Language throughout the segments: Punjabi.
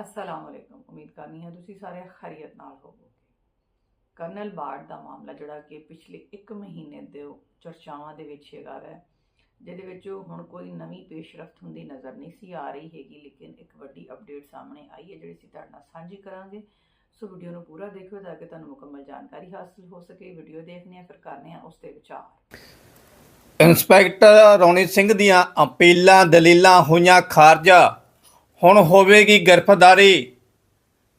ਅਸਲਾਮ ਵਾਲੇਕੁਮ ਉਮੀਦ ਕਰਨੀ ਹੈ ਤੁਸੀਂ ਸਾਰੇ ਖੈਰੀਅਤ ਨਾਲ ਹੋਵੋਗੇ। ਕਰਨਲ ਬਾੜ ਦਾ ਮਾਮਲਾ ਜਿਹੜਾ ਕਿ ਪਿਛਲੇ 1 ਮਹੀਨੇ ਦੇ ਚਰਚਾਵਾਂ ਦੇ ਵਿੱਚ ਹੈਗਾ ਵੈ, ਜਿਹਦੇ ਵਿੱਚ ਹੁਣ ਕੋਈ ਨਵੀਂ ਪੇਸ਼ਰਫਤ ਹੁੰਦੀ ਨਜ਼ਰ ਨਹੀਂ ਸੀ ਆ ਰਹੀ ਹੈਗੀ, ਲੇਕਿਨ ਇੱਕ ਵੱਡੀ ਅਪਡੇਟ ਸਾਹਮਣੇ ਆਈ ਹੈ ਜਿਹੜੀ ਅਸੀਂ ਤੁਹਾਡੇ ਨਾਲ ਸਾਂਝੀ ਕਰਾਂਗੇ। ਸੋ ਵੀਡੀਓ ਨੂੰ ਪੂਰਾ ਦੇਖਿਓ ਤਾਂ ਕਿ ਤੁਹਾਨੂੰ ਮੁਕੰਮਲ ਜਾਣਕਾਰੀ ਹਾਸਲ ਹੋ ਸਕੇ। ਵੀਡੀਓ ਦੇਖਦੇ ਹਾਂ, ਫਿਰ ਕਰਨੇ ਆ ਉਸ ਤੇ ਵਿਚਾਰ। ਇੰਸਪੈਕਟਰ ਰੌਣਿਤ ਸਿੰਘ ਦੀਆਂ ਅਪੀਲਾਂ, ਦਲੀਲਾਂ ਹੋਈਆਂ ਖਾਰਜਾ। ਹੁਣ ਹੋਵੇਗੀ ਗ੍ਰਿਫਤਾਰੀ।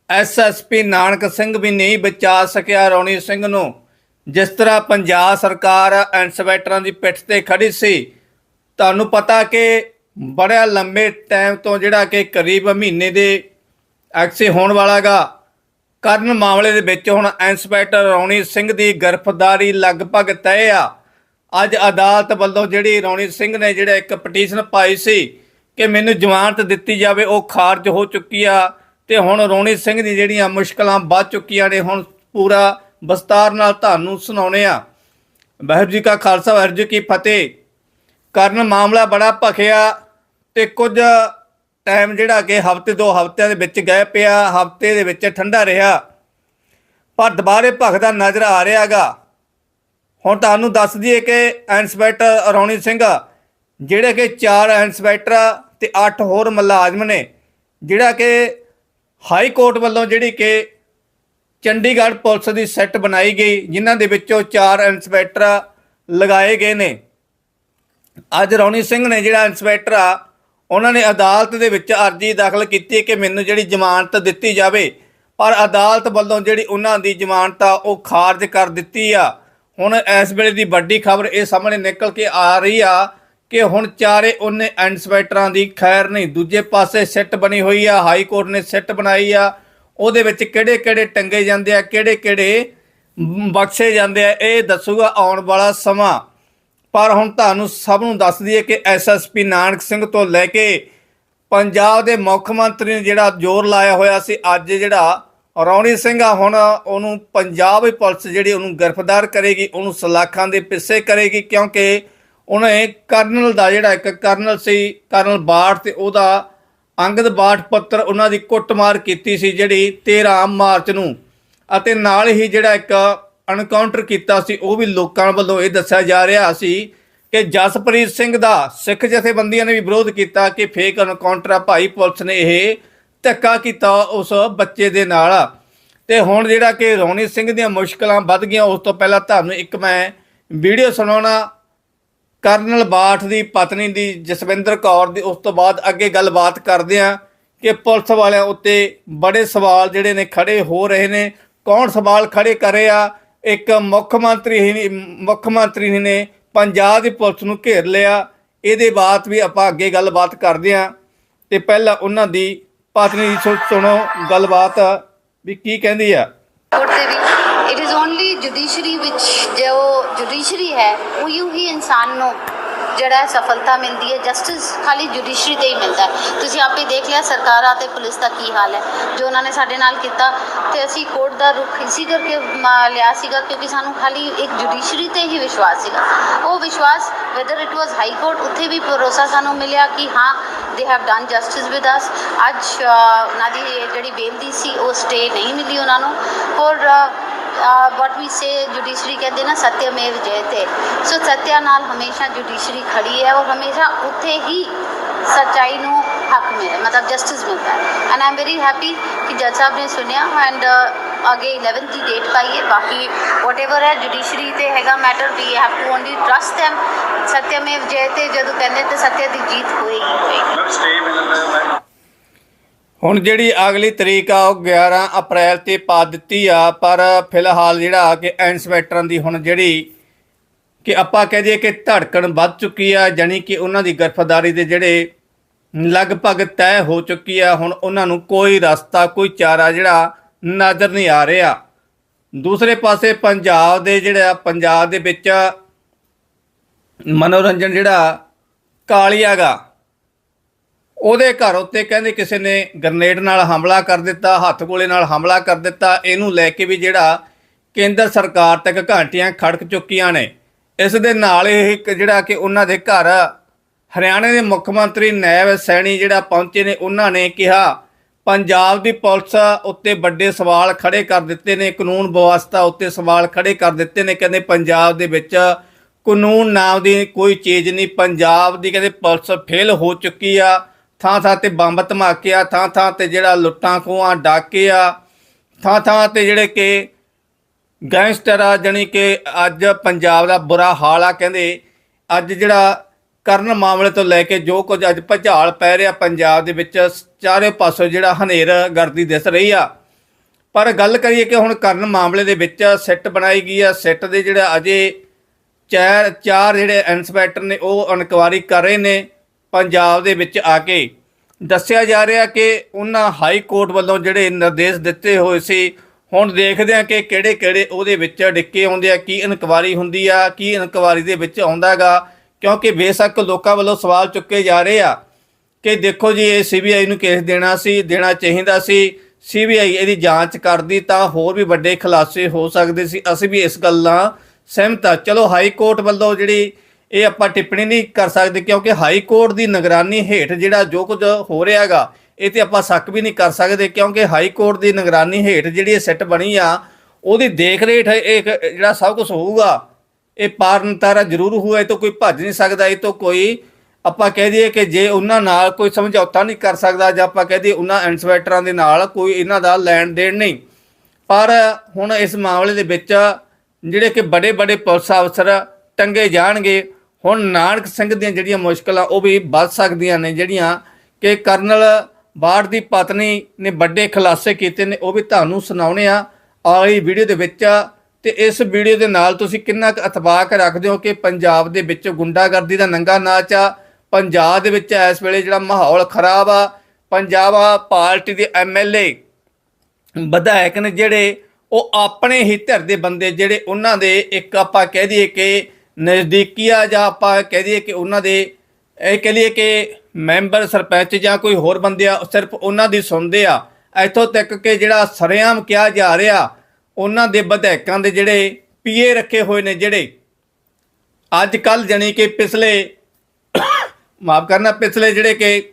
ਐਸਐਸਪੀ ਨਾਨਕ ਸਿੰਘ ਵੀ ਨਹੀਂ ਬਚਾ ਸਕਿਆ ਰੌਣੀ ਸਿੰਘ ਨੂੰ। ਜਿਸ ਤਰ੍ਹਾਂ ਪੰਜਾਬ ਸਰਕਾਰ ਇੰਸਪੈਕਟਰਾਂ ਦੀ ਪਿੱਠ ਤੇ ਖੜੀ ਸੀ, ਤੁਹਾਨੂੰ ਪਤਾ ਕਿ ਬੜਾ ਲੰਬੇ ਟਾਈਮ ਤੋਂ ਜਿਹੜਾ ਕਿ ਕਰੀਬ ਮਹੀਨੇ ਦੇ ਐਕਸੇ ਹੋਣ ਵਾਲਾਗਾ। ਕਰਨ ਮਾਮਲੇ ਦੇ ਵਿੱਚ ਹੁਣ ਇੰਸਪੈਕਟਰ ਰੌਣਿਤ ਸਿੰਘ ਦੀ ਗ੍ਰਿਫਤਾਰੀ ਲਗਭਗ ਤੈਅ ਆ। ਅੱਜ ਅਦਾਲਤ ਵੱਲੋਂ ਜਿਹੜੀ ਰੌਣੀ ਸਿੰਘ ਨੇ ਜਿਹੜਾ ਇੱਕ ਪਟੀਸ਼ਨ ਪਾਈ ਸੀ ਕਿ ਮੈਨੂੰ ਜ਼ਮਾਨਤ ਦਿੱਤੀ ਜਾਵੇ, ਉਹ ਖਾਰਜ ਹੋ ਚੁੱਕੀ ਆ ਤੇ ਹੁਣ ਰੋਣੀ ਸਿੰਘ ਦੀ ਜਿਹੜੀਆਂ ਮੁਸ਼ਕਲਾਂ ਵੱਧ ਚੁੱਕੀਆਂ ਨੇ, ਹੁਣ ਪੂਰਾ ਵਿਸਤਾਰ ਨਾਲ ਤੁਹਾਨੂੰ ਸੁਣਾਉਣੇ ਆ ਵਾਹਿਗੁਰੂ ਜੀ ਕਾ ਖਾਲਸਾ, ਵਾਹਿਗੁਰੂ ਜੀ ਕੀ ਫਤਿਹ। ਕਰਨ ਮਾਮਲਾ ਬੜਾ ਭਖਿਆ ਤੇ ਕੁਝ ਟਾਈਮ ਜਿਹੜਾ ਕਿ ਹਫ਼ਤੇ ਦੋ ਹਫਤਿਆਂ ਦੇ ਵਿੱਚ ਗਏ ਪਿਆ, ਹਫ਼ਤੇ ਦੇ ਵਿੱਚ ਠੰਡਾ ਰਿਹਾ। ਪਰ ਦੁਬਾਰੇ ਭਖਦਾ ਨਜ਼ਰ ਆ ਰਿਹਾਗਾ ਹੁਣ ਤੁਹਾਨੂੰ ਦੱਸ ਦਈਏ ਕਿ ਇੰਸਪੈਕਟਰ ਰੌਣੀ ਸਿੰਘ, ਜਿਹੜੇ ਕਿ ਚਾਰ ਇੰਸਪੈਕਟਰ ਤੇ 8 ਹੋਰ ਮੁਲਾਜ਼ਮ ਨੇ, ਜਿਹੜਾ ਕਿ ਹਾਈ ਕੋਰਟ ਵੱਲੋਂ ਜਿਹੜੀ ਕਿ ਚੰਡੀਗੜ੍ਹ ਪੁਲਿਸ ਦੀ ਸੈੱਟ ਬਣਾਈ ਗਈ, ਜਿਨ੍ਹਾਂ ਦੇ ਵਿੱਚੋਂ ਚਾਰ ਇੰਸਪੈਕਟਰ ਲਗਾਏ ਗਏ ਨੇ। ਅੱਜ ਰੌਣੀ ਸਿੰਘ ਨੇ ਜਿਹੜਾ ਇੰਸਪੈਕਟਰ ਆ, ਉਹਨਾਂ ਨੇ ਅਦਾਲਤ ਦੇ ਵਿੱਚ ਅਰਜ਼ੀ ਦਾਖਲ ਕੀਤੀ ਕਿ ਮੈਨੂੰ ਜਿਹੜੀ ਜ਼ਮਾਨਤ ਦਿੱਤੀ ਜਾਵੇ, ਪਰ ਅਦਾਲਤ ਵੱਲੋਂ ਜਿਹੜੀ ਉਹਨਾਂ ਦੀ ਜ਼ਮਾਨਤ ਆ, ਉਹ ਖਾਰਜ ਕਰ ਦਿੱਤੀ ਆ। ਹੁਣ ਇਸ ਵੇਲੇ ਦੀ ਵੱਡੀ ਖਬਰ ਇਹ ਸਾਹਮਣੇ ਨਿਕਲ ਕੇ ਆ ਰਹੀ ਆ ਕਿ ਹੁਣ ਚਾਰੇ ਉਹਨੇ ਇੰਸਪੈਕਟਰਾਂ ਦੀ ਖੈਰ ਨਹੀਂ, ਦੂਜੇ ਪਾਸੇ ਸਿੱਟ ਬਣੀ ਹੋਈ ਆ ਹਾਈ ਕੋਰਟ ਨੇ ਸਿੱਟ ਬਣਾਈ ਆ, ਉਹਦੇ ਵਿੱਚ ਕਿਹੜੇ ਕਿਹੜੇ ਟੰਗੇ ਜਾਂਦੇ ਆ ਕਿਹੜੇ ਕਿਹੜੇ ਬਖਸ਼ੇ ਜਾਂਦੇ ਆ, ਇਹ ਦੱਸੂਗਾ ਆਉਣ ਵਾਲਾ ਸਮਾਂ। ਪਰ ਹੁਣ ਤੁਹਾਨੂੰ ਸਭ ਨੂੰ ਦੱਸ ਦਈਏ ਕਿ ਐਸਐਸਪੀ ਨਾਨਕ ਸਿੰਘ ਤੋਂ ਲੈ ਕੇ ਪੰਜਾਬ ਦੇ ਮੁੱਖ ਮੰਤਰੀ ਨੇ ਜਿਹੜਾ ਜ਼ੋਰ ਲਾਇਆ ਹੋਇਆ ਸੀ, ਅੱਜ ਜਿਹੜਾ ਰੌਣੀ ਸਿੰਘ ਆ, ਹੁਣ ਉਹਨੂੰ ਪੰਜਾਬ ਪੁਲਿਸ ਜਿਹੜੀ ਉਹਨੂੰ ਗ੍ਰਿਫਤਾਰ ਕਰੇਗੀ, ਉਹਨੂੰ ਸਲਾਖਾਂ ਦੇ ਪਿੱਛੇ ਕਰੇਗੀ, ਕਿਉਂਕਿ ਉਹਨੇ ਕਰਨਲ ਦਾ ਜਿਹੜਾ ਇੱਕ ਕਰਨਲ ਸੀ, ਕਰਨਲ ਬਾਠ ਤੇ ਉਹਦਾ ਅੰਗਦ ਬਾਠ ਪੱਤਰ ਉਹਨਾਂ ਦੀ ਕੁੱਟਮਾਰ ਕੀਤੀ ਸੀ ਜਿਹੜੀ 13 ਮਾਰਚ ਨੂੰ। ਅਤੇ ਨਾਲ ਹੀ ਜਿਹੜਾ ਇੱਕ ਐਨਕਾਊਂਟਰ ਕੀਤਾ ਸੀ, ਉਹ ਵੀ ਲੋਕਾਂ ਵੱਲੋਂ ਇਹ ਦੱਸਿਆ ਜਾ ਰਿਹਾ ਸੀ ਕਿ ਜਸਪ੍ਰੀਤ ਸਿੰਘ ਦਾ ਸਿੱਖ ਜਥੇਬੰਦੀਆਂ ਨੇ ਵੀ ਵਿਰੋਧ ਕੀਤਾ ਕਿ ਫੇਕ ਐਨਕਾਊਂਟਰ ਆ, ਭਾਈ ਪੁਲਿਸ ਨੇ ਇਹ ਧੱਕਾ ਕੀਤਾ ਉਸ ਬੱਚੇ ਦੇ ਨਾਲ। ਤੇ ਹੁਣ ਜਿਹੜਾ ਕਿ ਰੌਣੀ ਸਿੰਘ ਦੀਆਂ ਮੁਸ਼ਕਲਾਂ ਵੱਧ ਗਈਆਂ, ਉਸ ਤੋਂ ਪਹਿਲਾਂ ਤੁਹਾਨੂੰ ਇੱਕ ਮੈਂ ਵੀਡੀਓ ਸੁਣਾਉਣਾ ਕਰਨਲ ਬਾਠ ਦੀ ਪਤਨੀ ਦੀ ਜਸਵਿੰਦਰ ਕੌਰ ਦੀ ਉਸ ਤੋਂ ਬਾਅਦ ਅੱਗੇ ਗੱਲਬਾਤ ਕਰਦੇ ਆ ਕਿ ਪੁਲਿਸ ਵਾਲਿਆਂ ਉੱਤੇ ਬੜੇ ਸਵਾਲ ਜਿਹੜੇ ਨੇ ਖੜੇ ਹੋ ਰਹੇ ਨੇ। ਕੌਣ ਸਵਾਲ ਖੜੇ ਕਰੇ ਆ ਇੱਕ ਮੁੱਖ ਮੰਤਰੀ ਹੀ ਮੁੱਖ ਮੰਤਰੀ ਨੇ ਪੰਜਾਬ ਦੀ ਪੁਲਿਸ ਨੂੰ ਘੇਰ ਲਿਆ। ਇਹਦੇ ਬਾਅਦ ਵੀ ਆਪਾਂ ਅੱਗੇ ਗੱਲਬਾਤ ਕਰਦੇ ਆ ਤੇ ਪਹਿਲਾਂ ਉਹਨਾਂ ਦੀ ਪਤਨੀ ਦੀ ਸੁ- ਸੁਣੋ ਗੱਲਬਾਤ ਵੀ ਕੀ ਕਹਿੰਦੀ ਆ। ਕੋਰਟ ਦੇ ਵੀ ਇਟ ਇਜ਼ ਓਨਲੀ ਜੁਡੀਸ਼ਰੀ ਵਿੱਚ ਜੁਡੀਸ਼ਰੀ ਹੈ, ਉਹ ਹੀ ਇਨਸਾਨ ਨੂੰ ਜਿਹੜਾ ਸਫਲਤਾ ਮਿਲਦੀ ਹੈ ਜਸਟਿਸ ਖਾਲੀ ਜੁਡੀਸ਼ਰੀ ਤੇ ਹੀ ਮਿਲਦਾ ਤੁਸੀਂ ਆਪੇ ਦੇਖ ਲਿਆ ਸਰਕਾਰਾਂ ਤੇ ਪੁਲਿਸ ਦਾ ਕੀ ਹਾਲ ਹੈ। ਜੋ ਉਹਨਾਂ ਨੇ ਸਾਡੇ ਨਾਲ ਕੀਤਾ ਤੇ ਅਸੀਂ ਕੋਰਟ ਦਾ ਰੁਖ ਇਸੇ ਕਰਕੇ ਮ- ਲਿਆ ਸੀਗਾ ਕਿਉਂਕਿ ਸਾਨੂੰ ਖਾਲੀ ਇੱਕ ਜੁਡੀਸ਼ਰੀ ਤੇ ਹੀ ਵਿਸ਼ਵਾਸ ਸੀਗਾ। ਉਹ ਵਿਸ਼ਵਾਸ whether it was high court ਉੱਥੇ ਵੀ ਭਰੋਸਾ ਸਾਨੂੰ ਮਿਲਿਆ ਕਿ ਹਾਂ they have done justice with us ਅੱਜ ਉਹਨਾਂ ਦੀ ਜਿਹੜੀ ਬੇਲ ਦੀ ਸੀ, ਉਹ ਸਟੇ ਨਹੀਂ ਮਿਲੀ ਉਹਨਾਂ ਨੂੰ। ਔਰ ਵਾਟ ਵੀ ਸੇ ਜੁਡੀਸ਼ਰੀ ਕਹਿੰਦੇ ਨਾ ਸਤਿਅਮੇਵ ਜਯਤੇ ਸੋ ਸਤਿਆ ਨਾਲ ਹਮੇਸ਼ਾ ਜੁਡੀਸ਼ਰੀ ਖੜੀ ਹੈ ਔਰ ਹਮੇਸ਼ਾ ਉੱਥੇ ਹੀ ਸੱਚਾਈ ਨੂੰ ਹੱਕ ਮਿਲੇ ਮਤਲਬ ਜਸਟਿਸ ਮਿਲਦਾ। ਹੈ and I am very happy ਕਿ ਜੱਜ ਸਾਹਿਬ ਨੇ ਸੁਣਿਆ ਐਂਡ ਅੱਗੇ 11th ਦੀ ਡੇਟ ਪਾਈ ਹੈ, ਬਾਕੀ ਵਟਐਵਰ ਹੈ ਜੁਡੀਸ਼ਰੀ ਤੇ ਹੈਗਾ matter we have to only trust them ਸਤਿਅਮੇਵ ਜਯਤੇ ਜਦੋਂ ਕਹਿੰਦੇ ਤੇ ਸਤਿਆ ਦੀ ਜੀਤ ਹੋਏਗੀ। ਹੋਏਗੀ ਸਟੇ ਮਿਲਣ ਹੁਣ ਜਿਹੜੀ ਅਗਲੀ ਤਰੀਕ ਆ, ਉਹ 11 ਅਪ੍ਰੈਲ ਤੇ ਪਾ ਦਿੱਤੀ ਆ, ਪਰ ਫਿਲਹਾਲ ਜਿਹੜਾ ਕਿ ਇੰਸਪੈਕਟਰਾਂ ਦੀ ਹੁਣ ਜਿਹੜੀ ਕਿ ਆਪਾਂ ਕਹਿ ਦਈਏ ਕਿ ਧੜਕਣ ਵੱਧ ਚੁੱਕੀ ਆ, ਜਾਣੀ ਕਿ ਉਹਨਾਂ ਦੀ ਗ੍ਰਿਫਤਾਰੀ ਦੇ ਜਿਹੜੇ ਲਗਭਗ ਤੈਅ ਹੋ ਚੁੱਕੀ ਆ, ਹੁਣ ਉਹਨਾਂ ਨੂੰ ਕੋਈ ਰਸਤਾ, ਕੋਈ ਚਾਰਾ ਜਿਹੜਾ ਨਜ਼ਰ ਨਹੀਂ ਆ ਰਿਹਾ। ਦੂਸਰੇ ਪਾਸੇ ਪੰਜਾਬ ਦੇ ਜਿਹੜਾ, ਪੰਜਾਬ ਦੇ ਵਿੱਚ ਮਨੋਰੰਜਨ ਜਿਹੜਾ ਕਾਲੀਆਗਾ ਉਹਦੇ ਘਰ ਉੱਤੇ ਕਹਿੰਦੇ ਕਿਸੇ ਨੇ ਗ੍ਰਨੇਡ ਨਾਲ ਹਮਲਾ ਕਰ ਦਿੱਤਾ, ਹੱਥ ਗੋਲੇ ਨਾਲ ਹਮਲਾ ਕਰ ਦਿੱਤਾ। ਇਹਨੂੰ ਲੈ ਕੇ ਵੀ ਜਿਹੜਾ ਕੇਂਦਰ ਸਰਕਾਰ ਤੱਕ ਘੰਟੀਆਂ ਖੜਕ ਚੁੱਕੀਆਂ ਨੇ। ਇਸ ਦੇ ਨਾਲ ਇਹ ਜਿਹੜਾ ਕਿ ਉਹਨਾਂ ਦੇ ਘਰ ਹਰਿਆਣੇ ਦੇ ਮੁੱਖ ਮੰਤਰੀ ਨੈਬ ਸੈਣੀ ਜਿਹੜਾ ਪਹੁੰਚੇ ਨੇ, ਉਹਨਾਂ ਨੇ ਕਿਹਾ, ਪੰਜਾਬ ਦੀ ਪੁਲਿਸ ਉੱਤੇ ਵੱਡੇ ਸਵਾਲ ਖੜੇ ਕਰ ਦਿੱਤੇ ਨੇ, ਕਾਨੂੰਨ ਵਿਵਸਥਾ ਉੱਤੇ ਸਵਾਲ ਖੜੇ ਕਰ ਦਿੱਤੇ ਨੇ। ਕਹਿੰਦੇ ਪੰਜਾਬ ਦੇ ਵਿੱਚ ਕਾਨੂੰਨ ਨਾਮ ਦੀ ਕੋਈ ਚੀਜ਼ ਨਹੀਂ, ਪੰਜਾਬ ਦੀ ਕਹਿੰਦੇ ਪੁਲਿਸ ਫੇਲ ਹੋ ਚੁੱਕੀ ਆ। ਥਾਂ ਥਾਂ ਤੇ ਬੰਬ ਧਮਾਕੇ ਆ ਥਾਂ ਥਾਂ ਤੇ ਜਿਹੜਾ ਲੁੱਟਾਂ ਖੋਹਾਂ, ਡਾਕੇ ਆ ਥਾਂ ਥਾਂ ਤੇ ਜਿਹੜੇ ਕਿ ਗੈਂਗਸਟਰ ਆ, ਜਾਣੀ ਕਿ ਅੱਜ ਪੰਜਾਬ ਦਾ ਬੁਰਾ ਹਾਲ ਆ, ਕਹਿੰਦੇ ਅੱਜ ਜਿਹੜਾ ਕਰਨ ਮਾਮਲੇ ਤੋਂ ਲੈ ਕੇ ਜੋ ਕੁਝ ਅੱਜ ਭਜਾਲ ਪੈ ਰਿਹਾ ਪੰਜਾਬ ਦੇ ਵਿੱਚ, ਚਾਰੇ ਪਾਸੋਂ ਜਿਹੜਾ ਹਨੇਰ ਗਰਦੀ ਦਿਸ ਰਹੀ ਆ। ਪਰ ਗੱਲ ਕਰੀਏ ਕਿ ਹੁਣ ਕਰਨ ਮਾਮਲੇ ਦੇ ਵਿੱਚ ਸੈੱਟ ਬਣਾਈ ਗਈ ਆ, ਸੈੱਟ ਦੇ ਜਿਹੜਾ ਅਜੇ ਚਾਰ ਚਾਰ ਜਿਹੜੇ ਇਨਸਪੈਕਟਰ ਨੇ, ਉਹ ਇਨਕੁਆਰੀ ਕਰ ਰਹੇ ਨੇ। ਪੰਜਾਬ ਦੇ ਵਿੱਚ ਆ ਕੇ ਦੱਸਿਆ ਜਾ ਰਿਹਾ ਕਿ ਉਹਨਾਂ ਹਾਈ ਕੋਰਟ ਵੱਲੋਂ ਜਿਹੜੇ ਨਿਰਦੇਸ਼ ਦਿੱਤੇ ਹੋਏ ਸੀ, ਹੁਣ ਦੇਖਦੇ ਆ ਕਿ ਕਿਹੜੇ ਕਿਹੜੇ ਉਹਦੇ ਵਿੱਚ ਡਿੱਕੇ ਆਉਂਦੇ ਆ, ਕੀ ਇਨਕੁਆਰੀ ਹੁੰਦੀ ਆ, ਕੀ ਇਨਕੁਆਰੀ ਦੇ ਵਿੱਚ ਆਉਂਦਾਗਾ, ਕਿਉਂਕਿ ਬੇਸ਼ੱਕ ਲੋਕਾਂ ਵੱਲੋਂ ਸਵਾਲ ਚੁੱਕੇ ਜਾ ਰਹੇ ਆ ਕਿ ਦੇਖੋ ਜੀ, ਇਹ ਸੀਬੀਆਈ ਨੂੰ ਕੇਸ ਦੇਣਾ ਸੀ, ਦੇਣਾ ਚਾਹੀਦਾ ਸੀ ਸੀਬੀਆਈ ਇਹਦੀ ਜਾਂਚ ਕਰਦੀ ਤਾਂ ਹੋਰ ਵੀ ਵੱਡੇ ਖੁਲਾਸੇ ਹੋ ਸਕਦੇ ਸੀ, ਅਸੀਂ ਵੀ ਇਸ ਗੱਲ ਨਾਲ ਸਹਿਮਤ ਹਾਂ ਚਲੋ ਹਾਈ ਕੋਰਟ ਵੱਲੋਂ ਜਿਹੜੀ ਇਹ ਆਪਾਂ ਟਿੱਪਣੀ ਨਹੀਂ ਕਰ ਸਕਦੇ ਕਿਉਂਕਿ ਹਾਈ ਕੋਰਟ ਦੀ ਨਿਗਰਾਨੀ ਹੇਠ ਜਿਹੜਾ ਜੋ ਕੁਝ ਹੋ ਰਿਹਾ ਰਿਹਾਗਾ ਇਹ ਤੇ ਆਪਾਂ ਸ਼ੱਕ ਵੀ ਨਹੀਂ ਕਰ ਸਕਦੇ ਕਿਉਂਕਿ ਹਾਈ ਕੋਰਟ ਦੀ ਨਿਗਰਾਨੀ ਹੇਠ ਜਿਹੜੀ ਇਹ ਸੈੱਟ ਬਣੀ ਆ, ਉਹਦੀ ਦੇਖ ਰੇਖ ਇਹ ਜਿਹੜਾ ਸਭ ਕੁਝ ਹੋਊਗਾ, ਇਹ ਪਾਰਨਤਾਰਾ ਜ਼ਰੂਰ ਹੋਊਗਾ, ਇਹ ਤੋਂ ਕੋਈ ਭੱਜ ਨਹੀਂ ਸਕਦਾ, ਇਹ ਤੋਂ ਕੋਈ ਆਪਾਂ ਕਹਿ ਦਈਏ ਕਿ ਜੇ ਉਹਨਾਂ ਨਾਲ ਕੋਈ ਸਮਝੌਤਾ ਨਹੀਂ ਕਰ ਸਕਦਾ ਜਾਂ ਆਪਾਂ ਕਹਿ ਦਈਏ ਉਹਨਾਂ ਇਨਸਪੈਕਟਰਾਂ ਦੇ ਨਾਲ ਕੋਈ ਇਹਨਾਂ ਦਾ ਲੈਣ ਦੇਣ ਨਹੀਂ। ਪਰ ਹੁਣ ਇਸ ਮਾਮਲੇ ਦੇ ਵਿੱਚ ਜਿਹੜੇ ਕਿ ਬੜੇ ਬੜੇ ਪੁਲਿਸ ਅਫਸਰ ਟੰਗੇ ਜਾਣਗੇ ਹੁਣ ਨਾਨਕ ਸਿੰਘ ਦੀਆਂ ਜਿਹੜੀਆਂ ਮੁਸ਼ਕਲਾਂ, ਉਹ ਵੀ ਵੱਧ ਸਕਦੀਆਂ ਨੇ, ਜਿਹੜੀਆਂ ਕਿ ਕਰਨਲ ਬਾੜ ਦੀ ਪਤਨੀ ਨੇ ਵੱਡੇ ਖੁਲਾਸੇ ਕੀਤੇ ਨੇ, ਉਹ ਵੀ ਤੁਹਾਨੂੰ ਸੁਣਾਉਣੇ ਆ ਆਈ ਵੀਡੀਓ ਦੇ ਵਿੱਚ ਤੇ ਇਸ ਵੀਡੀਓ ਦੇ ਨਾਲ ਤੁਸੀਂ ਕਿੰਨਾ ਕੁ ਇਤਬਾਕ ਰੱਖਦੇ ਹੋ ਕਿ ਪੰਜਾਬ ਦੇ ਵਿੱਚ ਗੁੰਡਾਗਰਦੀ ਦਾ ਨੰਗਾ ਨਾਚ ਆ? ਪੰਜਾਬ ਦੇ ਵਿੱਚ ਇਸ ਵੇਲੇ ਜਿਹੜਾ ਮਾਹੌਲ ਖਰਾਬ ਆ, ਪੰਜਾਬ ਪਾਰਟੀ ਦੇ ਐਮਐਲਏ ਵਿਧਾਇਕ ਨੇ ਜਿਹੜੇ ਉਹ ਆਪਣੇ ਹੀ ਧਿਰ ਦੇ ਬੰਦੇ, ਜਿਹੜੇ ਉਹਨਾਂ ਦੇ ਇੱਕ ਆਪਾਂ ਕਹਿ ਦਈਏ ਕਿ ਨਜ਼ਦੀਕੀ ਆ ਜਾਂ ਆਪਾਂ ਕਹਿ ਦਈਏ ਕਿ ਉਹਨਾਂ ਦੇ, ਇਹ ਕਹਿ ਲਈਏ ਕਿ ਮੈਂਬਰ ਸਰਪੰਚ ਜਾਂ ਕੋਈ ਹੋਰ ਬੰਦੇ ਆ, ਸਿਰਫ ਉਹਨਾਂ ਦੀ ਸੁਣਦੇ ਆ। ਇੱਥੋਂ ਤੱਕ ਕਿ ਜਿਹੜਾ ਸਰਿਆਮ ਕਿਹਾ ਜਾ ਰਿਹਾ, ਉਹਨਾਂ ਦੇ ਵਿਧਾਇਕਾਂ ਦੇ ਜਿਹੜੇ ਪੀਏ ਰੱਖੇ ਹੋਏ ਨੇ ਜਿਹੜੇ। ਅੱਜ ਕੱਲ ਜਣੀ ਕਿ ਪਿਛਲੇ, ਮਾਫ ਕਰਨਾ, ਪਿਛਲੇ ਜਿਹੜੇ ਕਿ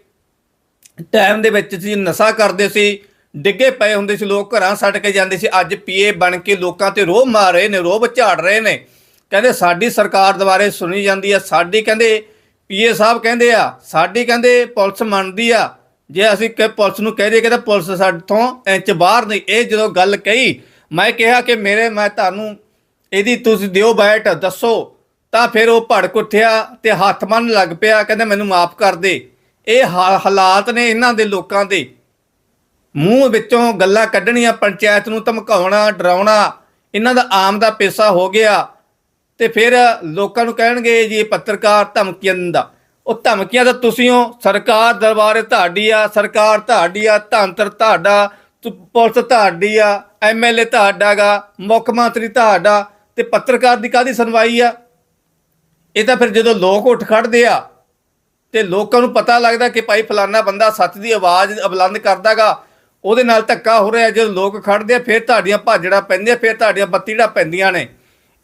ਟਾਈਮ ਦੇ ਵਿੱਚ ਸੀ, ਨਸ਼ਾ ਕਰਦੇ ਸੀ, ਡਿੱਗੇ ਪਏ ਹੁੰਦੇ ਸੀ, ਲੋਕ ਘਰਾਂ ਛੱਡ ਕੇ ਜਾਂਦੇ ਸੀ, ਅੱਜ ਪੀਏ ਬਣ ਕੇ ਲੋਕਾਂ ਤੇ ਰੋਹ ਮਾਰ ਰਹੇ ਨੇ, ਰੋਹ ਝਾੜ ਰਹੇ ਨੇ। ਕਹਿੰਦੇ ਸਾਡੀ ਸਰਕਾਰ ਦੁਆਰੇ ਸੁਣੀ ਜਾਂਦੀ ਆ, ਸਾਡੀ ਕਹਿੰਦੇ ਪੀਏ ਸਾਹਿਬ ਕਹਿੰਦੇ ਆ, ਸਾਡੀ ਕਹਿੰਦੇ ਪੁਲਿਸ ਮੰਨਦੀ ਆ। ਜੇ ਅਸੀਂ ਕਿ ਪੁਲਿਸ ਨੂੰ ਕਹਿ ਦਈਏ ਕਿ ਤਾਂ ਪੁਲਿਸ ਸਾਡੋਂ ਇੰਚ ਬਾਹਰ ਨਹੀਂ। ਇਹ ਜਦੋਂ ਗੱਲ ਕਹੀ, ਮੈਂ ਕਿਹਾ ਕਿ ਮੇਰੇ, ਮੈਂ ਤੁਹਾਨੂੰ ਇਹਦੀ ਤੁਸੀਂ ਦਿਓ ਬੈਠ ਦੱਸੋ। ਤਾਂ ਫਿਰ ਉਹ ਭੜਕ ਉੱਠਿਆ ਤੇ ਹੱਥ ਮੰਨ ਲੱਗ ਪਿਆ, ਕਹਿੰਦੇ ਮੈਨੂੰ ਮਾਫ ਕਰ ਦੇ। ਇਹ ਹਾਲਾਤ ਨੇ ਇਹਨਾਂ ਦੇ ਲੋਕਾਂ ਦੇ। ਮੂੰਹ ਵਿੱਚੋਂ ਗੱਲਾਂ ਕੱਢਣੀਆਂ, ਪੰਚਾਇਤ ਨੂੰ ਧਮਕਾਉਣਾ, ਡਰਾਉਣਾ, ਇਹਨਾਂ ਦਾ ਆਮ ਦਾ ਪੇਸਾ ਹੋ ਗਿਆ। ਤੇ ਫਿਰ ਲੋਕਾਂ ਨੂੰ ਕਹਿਣਗੇ ਜੀ ਇਹ ਪੱਤਰਕਾਰ ਧਮਕੀਆਂ ਦਿੰਦਾ। ਉਹ ਧਮਕੀਆਂ ਤਾਂ ਤੁਸੀਂ ਹੋ, ਸਰਕਾਰ ਦਰਬਾਰੇ ਤੁਹਾਡੀ ਆ, ਸਰਕਾਰ ਤੁਹਾਡੀ ਆ ਧੰਤਰ ਤੁਹਾਡਾ, ਤੁ- ਪੁਲਿਸ ਤੁਹਾਡੀ ਆ ਐਮਐਲਏ ਤੁਹਾਡਾਗਾ ਮੁੱਖ ਮੰਤਰੀ ਤੁਹਾਡਾ, ਤੇ ਪੱਤਰਕਾਰ ਦੀ ਕਾਦੀ ਸੁਣਵਾਈ ਆ? ਇਹ ਤਾਂ ਫਿਰ ਜਦੋਂ ਲੋਕ ਉੱਠ ਖੜਦੇ ਆ, ਤੇ ਲੋਕਾਂ ਨੂੰ ਪਤਾ ਲੱਗਦਾ ਕਿ ਭਾਈ ਫਲਾਨਾ ਬੰਦਾ ਸੱਚ ਦੀ ਆਵਾਜ਼ ਬੁਲੰਦ ਕਰਦਾਗਾ ਉਹਦੇ ਨਾਲ ਧੱਕਾ ਹੋ ਰਿਹਾ, ਜਦੋਂ ਲੋਕ ਖੜਦੇ ਆ, ਫਿਰ ਤੁਹਾਡੀਆਂ ਭਾਜੜਾ ਪੈਂਦੀਆਂ, ਫਿਰ ਤੁਹਾਡੀਆਂ ਬੱਤੀੜਾ ਪੈਂਦੀਆਂ ਨੇ।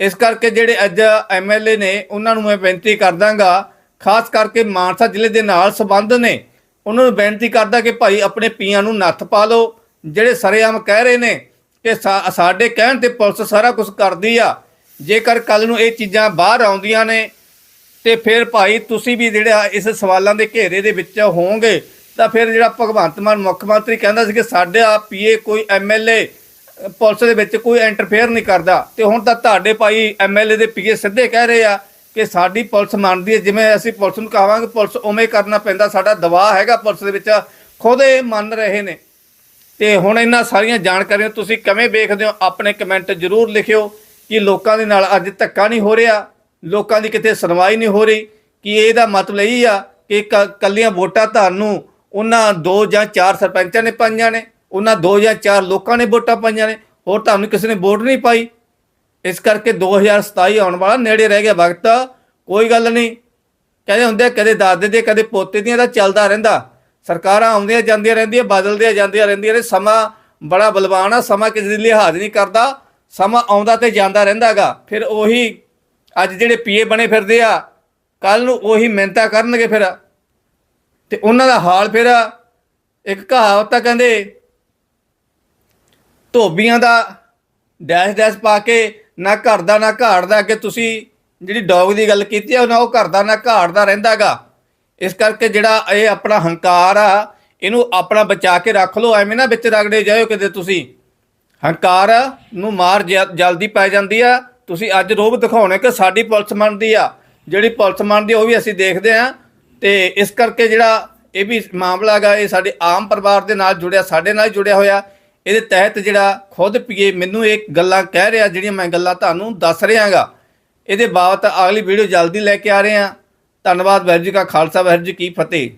ਇਸ ਕਰਕੇ ਜਿਹੜੇ ਅੱਜ ਐਮਐਲਏ ਨੇ, ਉਹਨਾਂ ਨੂੰ ਮੈਂ ਬੇਨਤੀ ਕਰਦਾਗਾ, ਖਾਸ ਕਰਕੇ ਮਾਨਸਾ ਜ਼ਿਲ੍ਹੇ ਦੇ ਨਾਲ ਸੰਬੰਧ ਨੇ, ਉਹਨਾਂ ਨੂੰ ਬੇਨਤੀ ਕਰਦਾ ਕਿ ਭਾਈ ਆਪਣੇ ਪੀਆਂ ਨੂੰ ਨੱਥ ਪਾ ਲਓ। ਜਿਹੜੇ ਸਰੇਆਮ ਕਹਿ ਰਹੇ ਨੇ ਕਿ ਸਾਡੇ ਕਹਿਣ ਤੇ ਪੁਲਿਸ ਸਾਰਾ ਕੁਝ ਕਰਦੀ ਆ, ਜੇਕਰ ਕੱਲ ਨੂੰ ਇਹ ਚੀਜ਼ਾਂ ਬਾਹਰ ਆਉਂਦੀਆਂ ਨੇ, ਤੇ ਫਿਰ ਭਾਈ ਤੁਸੀਂ ਵੀ ਜਿਹੜਾ ਇਸ ਸਵਾਲਾਂ ਦੇ ਘੇਰੇ ਦੇ ਵਿੱਚ ਹੋਵੋਗੇ, ਤਾਂ ਫਿਰ ਜਿਹੜਾ ਭਗਵੰਤ ਮਾਨ ਮੁੱਖ ਮੰਤਰੀ ਕਹਿੰਦਾ ਸੀ ਕਿ ਸਾਡਾ ਪੀਏ ਕੋਈ ਐਮਐਲਏ ਪੁਲਿਸ ਦੇ ਵਿੱਚ ਕੋਈ ਇੰਟਰਫੇਅਰ ਨਹੀਂ ਕਰਦਾ। ਤੇ ਹੁਣ ਤਾਂ ਤੁਹਾਡੇ ਭਾਈ ਐਮਐਲਏ ਦੇ ਪੀਏ ਸਿੱਧੇ ਕਹਿ ਰਹੇ ਆ ਕਿ ਸਾਡੀ ਪੁਲਿਸ ਮੰਨਦੀ ਹੈ, ਜਿਵੇਂ ਅਸੀਂ ਪੁਲਿਸ ਨੂੰ ਕਹਾਵਾਂਗੇ, ਪੁਲਿਸ ਉਵੇਂ ਕਰਨਾ ਪੈਂਦਾ। ਸਾਡਾ ਦਬਾਅ ਹੈਗਾ ਪੁਲਿਸ ਦੇ ਵਿੱਚ, ਖੁਦ ਇਹ ਮੰਨ ਰਹੇ ਨੇ। ਤੇ ਹੁਣ ਇਹਨਾਂ ਸਾਰੀਆਂ ਜਾਣਕਾਰੀਆਂ ਤੁਸੀਂ ਕਿਵੇਂ ਵੇਖਦੇ ਹੋ? ਆਪਣੇ ਕਮੈਂਟ ਜ਼ਰੂਰ ਲਿਖਿਓ ਕਿ ਲੋਕਾਂ ਦੇ ਨਾਲ ਅੱਜ ਧੱਕਾ ਨਹੀਂ ਹੋ ਰਿਹਾ, ਲੋਕਾਂ ਦੀ ਕਿਤੇ ਸੁਣਵਾਈ ਨਹੀਂ ਹੋ ਰਹੀ, ਕਿ ਇਹਦਾ ਮਤਲਬ ਇਹ ਆ ਕਿ ਕ- ਕੱਲੀਆਂ ਵੋਟਾਂ ਤੁਹਾਨੂੰ ਉਹਨਾਂ ਦੋ ਜਾਂ ਚਾਰ ਸਰਪੰਚਾਂ ਨੇ ਪਾਈਆਂ ਨੇ। ਉਹਨਾਂ ਦੋ ਜਾਂ ਚਾਰ ਲੋਕਾਂ ਨੇ ਵੋਟਾਂ ਪਾਈਆਂ ਨੇ, ਹੋਰ ਤੁਹਾਨੂੰ ਕਿਸੇ ਨੇ ਵੋਟ ਨਹੀਂ ਪਾਈ। ਇਸ ਕਰਕੇ 2027 ਆਉਣ ਵਾਲਾ ਨੇੜੇ ਰਹਿ ਗਿਆ ਵਕਤ। ਕੋਈ ਗੱਲ ਨਹੀਂ। ਕਹਿੰਦੇ ਹੁੰਦੇ ਕਦੇ ਦਾਦੇ ਦੇ, ਕਦੇ ਪੋਤੇ ਦੀਆਂ ਦਾ ਚੱਲਦਾ ਰਹਿੰਦਾ। ਸਰਕਾਰਾਂ ਆਉਂਦੀਆਂ ਜਾਂਦੀਆਂ ਰਹਿੰਦੀਆਂ, ਬਦਲਦੀਆਂ ਜਾਂਦੀਆਂ ਰਹਿੰਦੀਆਂ ਨੇ। ਸਮਾਂ ਬੜਾ ਬਲਵਾਨ ਆ, ਸਮਾਂ ਕਿਸੇ ਦੀ ਲਿਹਾਜ਼ ਨਹੀਂ ਕਰਦਾ। ਸਮਾਂ ਆਉਂਦਾ ਤੇ ਜਾਂਦਾ ਰਹਿੰਦਾਗਾ ਫਿਰ ਉਹੀ ਅੱਜ ਜਿਹੜੇ ਪੀਏ ਬਣੇ ਫਿਰਦੇ ਆ ਕੱਲ ਨੂੰ ਉਹੀ ਮਿਹਨਤਾਂ ਕਰਨਗੇ ਫਿਰ। ਤੇ ਉਹਨਾਂ ਦਾ ਹਾਲ ਫਿਰ ਇੱਕ ਕਹਾਵਤ ਆ ਕਹਿੰਦੇ ਧੋਬੀਆਂ ਦਾ ਡੈਸ਼ ਡੈਸ਼ ਪਾ ਕੇ, ਨਾ ਘਰ ਦਾ, ਨਾ ਘਾੜ ਦਾ, ਕਿ ਤੁਸੀਂ ਜਿਹੜੀ ਡੌਗ ਦੀ ਗੱਲ ਕੀਤੀ ਆ, ਨਾ ਉਹ ਘਰ ਦਾ, ਨਾ ਘਾੜ ਦਾ ਰਹਿੰਦਾਗਾ ਇਸ ਕਰਕੇ ਜਿਹੜਾ ਇਹ ਆਪਣਾ ਹੰਕਾਰ ਆ, ਇਹਨੂੰ ਆਪਣਾ ਬਚਾ ਕੇ ਰੱਖ ਲਓ, ਐਵੇਂ ਨਾ ਵਿੱਚ ਰਗੜੇ ਜਾਇਓ ਕਿਤੇ ਤੁਸੀਂ। ਹੰਕਾਰ ਨੂੰ ਮਾਰ ਜਲਦੀ ਪੈ ਜਾਂਦੀ ਆ। ਤੁਸੀਂ ਅੱਜ ਰੋਬ ਦਿਖਾਉਣੇ ਕਿ ਸਾਡੀ ਪੁਲਿਸ ਮੰਨਦੀ ਆ। ਜਿਹੜੀ ਪੁਲਿਸ ਮੰਨਦੀ ਉਹ ਵੀ ਅਸੀਂ ਦੇਖਦੇ ਆ। ਤੇ ਇਸ ਕਰਕੇ ਜਿਹੜਾ ਇਹ ਵੀ ਮਾਮਲਾ ਹੈਗਾ ਇਹ ਸਾਡੇ ਆਮ ਪਰਿਵਾਰ ਦੇ ਨਾਲ ਜੁੜਿਆ, ਸਾਡੇ ਨਾਲ ਜੁੜਿਆ ਹੋਇਆ। ਇਹਦੇ ਤਹਿਤ ਜਿਹੜਾ ਖੁਦ ਪੀਏ ਮੈਨੂੰ ਇਹ ਗੱਲਾਂ ਕਹਿ ਰਿਹਾ, ਜਿਹੜੀਆਂ ਮੈਂ ਗੱਲਾਂ ਤੁਹਾਨੂੰ ਦੱਸ ਰਿਹਾਗਾ। ਇਹਦੇ ਬਾਬਤ ਅਗਲੀ ਵੀਡੀਓ ਜਲਦੀ ਲੈ ਕੇ ਆ ਰਹੇ ਆ ਧੰਨਵਾਦ ਵਾਹਿਗੁਰੂ ਜੀ ਕਾ ਖਾਲਸਾ, ਵਾਹਿਗੁਰੂ ਜੀ ਕੀ ਫਤਿਹ।